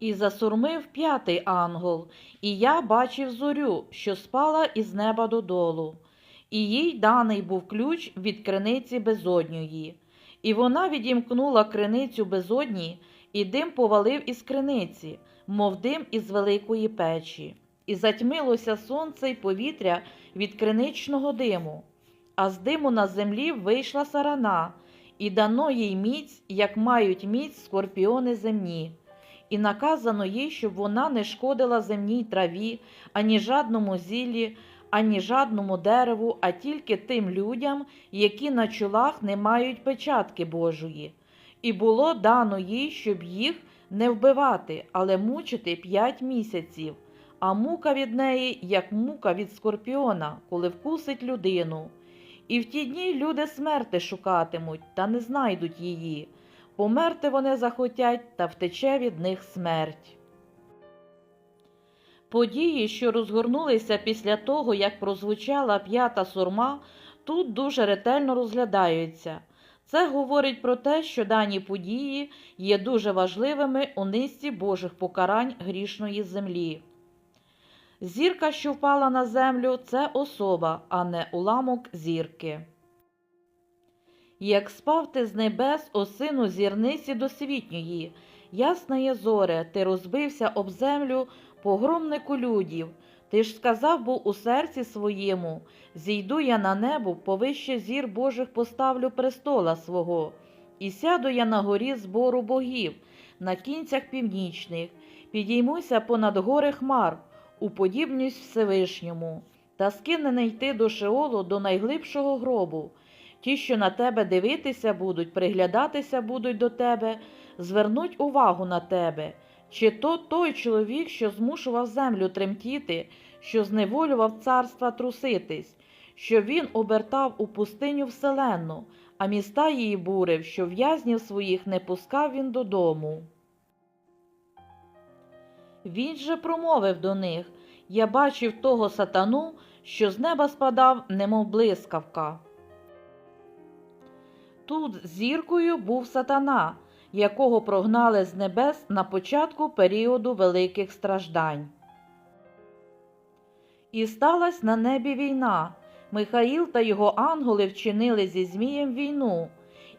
І засурмив п'ятий ангел, і я бачив зорю, що спала із неба додолу, і їй даний був ключ від криниці безодньої. І вона відімкнула криницю безодні, і дим повалив із криниці, мов дим із великої печі, і затьмилося сонце й повітря від криничного диму. А з диму на землі вийшла сарана, і дано їй міць, як мають міць скорпіони земні. І наказано їй, щоб вона не шкодила земній траві, ані жадному зіллі, ані жадному дереву, а тільки тим людям, які на чолах не мають печатки Божої. І було дано їй, щоб їх не вбивати, але мучити п'ять місяців, а мука від неї, як мука від скорпіона, коли вкусить людину. І в ті дні люди смерти шукатимуть, та не знайдуть її. Померти вони захотять, та втече від них смерть. Події, що розгорнулися після того, як прозвучала п'ята сурма, тут дуже ретельно розглядаються. Це говорить про те, що дані події є дуже важливими у низці Божих покарань грішної землі. Зірка, що впала на землю, це особа, а не уламок зірки. Як спав ти з небес, о сину зірниці досвітньої, ясна зоре, ти розбився об землю, погромнику людів. Ти ж сказав був у серці своєму зійду я на небо, повище зір Божих поставлю престола свого, і сяду я на горі збору богів, на кінцях північних, підіймуся понад гори хмар, уподібнюсь Всевишньому, та скине не йти до Шеолу, до найглибшого гробу. Ті, що на тебе дивитися будуть, приглядатися будуть до тебе, звернуть увагу на тебе. Чи то той чоловік, що змушував землю тремтіти, що зневолював царства труситись, що він обертав у пустиню вселенну, а міста її бурив, що в'язнів своїх не пускав він додому. Він же промовив до них Я бачив того сатану, що з неба спадав, немов блискавка. Тут зіркою був сатана, якого прогнали з небес на початку періоду великих страждань. І сталася на небі війна. Михаїл та його ангели вчинили зі Змієм війну,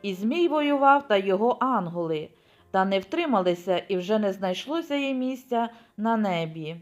і Змій воював та його ангели, та не втрималися і вже не знайшлося їм місця на небі.